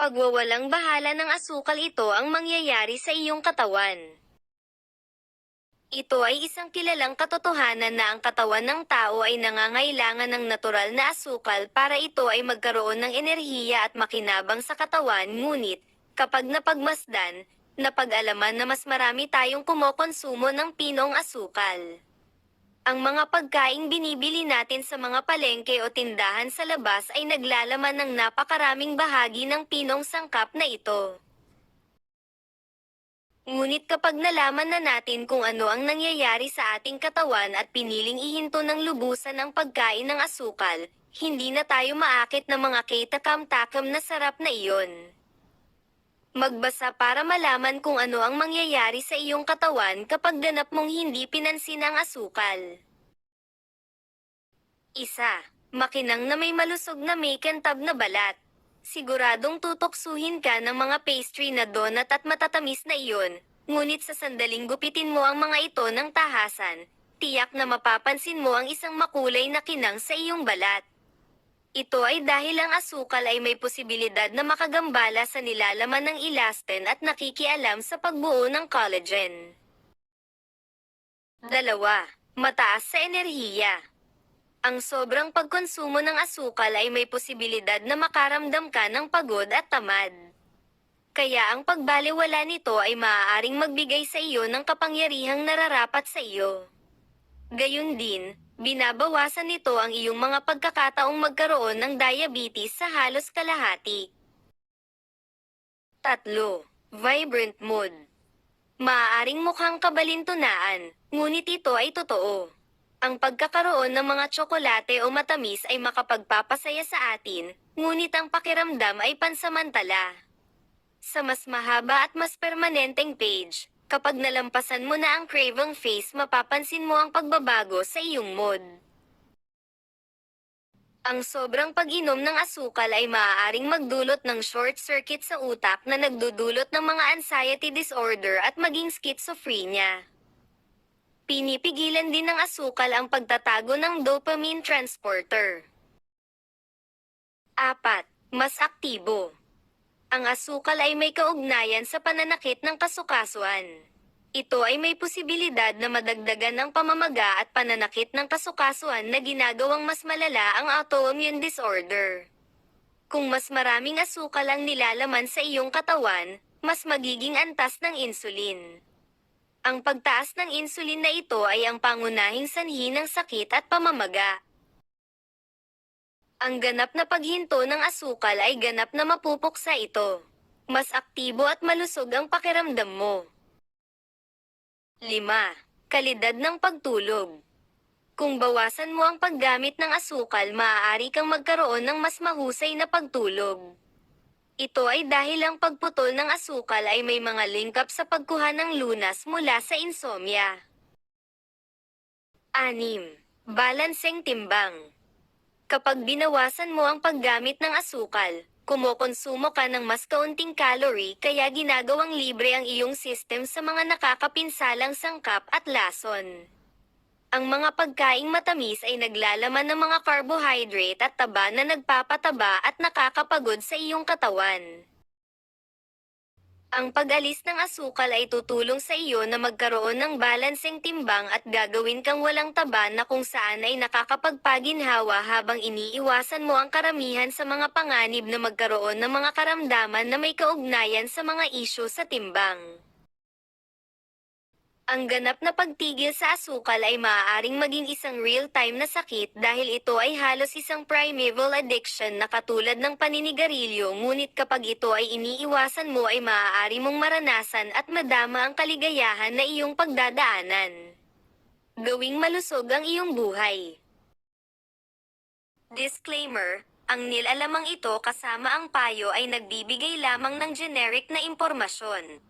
Pagwawalang bahala ng asukal ito ang mangyayari sa iyong katawan. Ito ay isang kilalang katotohanan na ang katawan ng tao ay nangangailangan ng natural na asukal para ito ay magkaroon ng enerhiya at makinabang sa katawan ngunit, kapag napagmasdan, napag-alaman na mas marami tayong kumokonsumo ng pinong asukal. Ang mga pagkaing binibili natin sa mga palengke o tindahan sa labas ay naglalaman ng napakaraming bahagi ng pinong sangkap na ito. Ngunit kapag nalaman na natin kung ano ang nangyayari sa ating katawan at piniling ihinto ng lubusan ang pagkain ng asukal, hindi na tayo maakit ng mga kaitakam-takam na sarap na iyon. Magbasa para malaman kung ano ang mangyayari sa iyong katawan kapag ganap mong hindi pinansin ang asukal. Isa, makinang na may malusog na may kantab na balat. Siguradong tutoksuhin ka ng mga pastry na donut at matatamis na iyon, ngunit sa sandaling gupitin mo ang mga ito ng tahasan, tiyak na mapapansin mo ang isang makulay na kinang sa iyong balat. Ito ay dahil ang asukal ay may posibilidad na makagambala sa nilalaman ng elasten at nakikialam sa pagbuo ng collagen. Dalawa, mataas sa enerhiya. Ang sobrang pagkonsumo ng asukal ay may posibilidad na makaramdam ka ng pagod at tamad. Kaya ang pagbaliwala nito ay maaaring magbigay sa iyo ng kapangyarihang nararapat sa iyo. Gayun din, binabawasan nito ang iyong mga pagkakataong magkaroon ng diabetes sa halos kalahati. Tatlo, vibrant mood. Maaaring mukhang kabalintunaan, ngunit ito ay totoo. Ang pagkakaroon ng mga tsokolate o matamis ay makapagpapasaya sa atin, ngunit ang pakiramdam ay pansamantala. Sa mas mahaba at mas permanenteng page, kapag nalampasan mo na ang craving face mapapansin mo ang pagbabago sa iyong mood. Ang sobrang pag-inom ng asukal ay maaaring magdulot ng short circuit sa utak na nagdudulot ng mga anxiety disorder at maging schizophrenia. Pinipigilan din ng asukal ang pagtatago ng dopamine transporter. 4. Mas aktibo. Ang asukal ay may kaugnayan sa pananakit ng kasukasuan. Ito ay may posibilidad na madagdagan ng pamamaga at pananakit ng kasukasuan na ginagawang mas malala ang autoimmune disorder. Kung mas maraming asukal ang nilalaman sa iyong katawan, mas magiging antas ng insulin. Ang pagtaas ng insulin na ito ay ang pangunahing sanhi ng sakit at pamamaga. Ang ganap na paghinto ng asukal ay ganap na mapupuksa ito. Mas aktibo at malusog ang pakiramdam mo. 5. Kalidad ng pagtulog. Kung bawasan mo ang paggamit ng asukal, maaari kang magkaroon ng mas mahusay na pagtulog. Ito ay dahil ang pagputol ng asukal ay may mga link up sa pagkuha ng lunas mula sa insomnia. 6. Balanseng timbang. Kapag binawasan mo ang paggamit ng asukal, kumokonsumo ka ng mas kaunting calorie kaya ginagawang libre ang iyong system sa mga nakakapinsalang sangkap at lason. Ang mga pagkaing matamis ay naglalaman ng mga carbohydrate at taba na nagpapataba at nakakapagod sa iyong katawan. Ang pag-alis ng asukal ay tutulong sa iyo na magkaroon ng balanseng timbang at gagawin kang walang taba na kung saan ay nakakapagpaginhawa habang iniiwasan mo ang karamihan sa mga panganib na magkaroon ng mga karamdaman na may kaugnayan sa mga isyo sa timbang. Ang ganap na pagtigil sa asukal ay maaaring maging isang real-time na sakit dahil ito ay halos isang primeval addiction na katulad ng paninigarilyo ngunit kapag ito ay iniiwasan mo ay maaari mong maranasan at madama ang kaligayahan na iyong pagdadaanan. Gawing malusog ang iyong buhay. Disclaimer, ang nilalamang ito kasama ang payo ay nagbibigay lamang ng generic na impormasyon.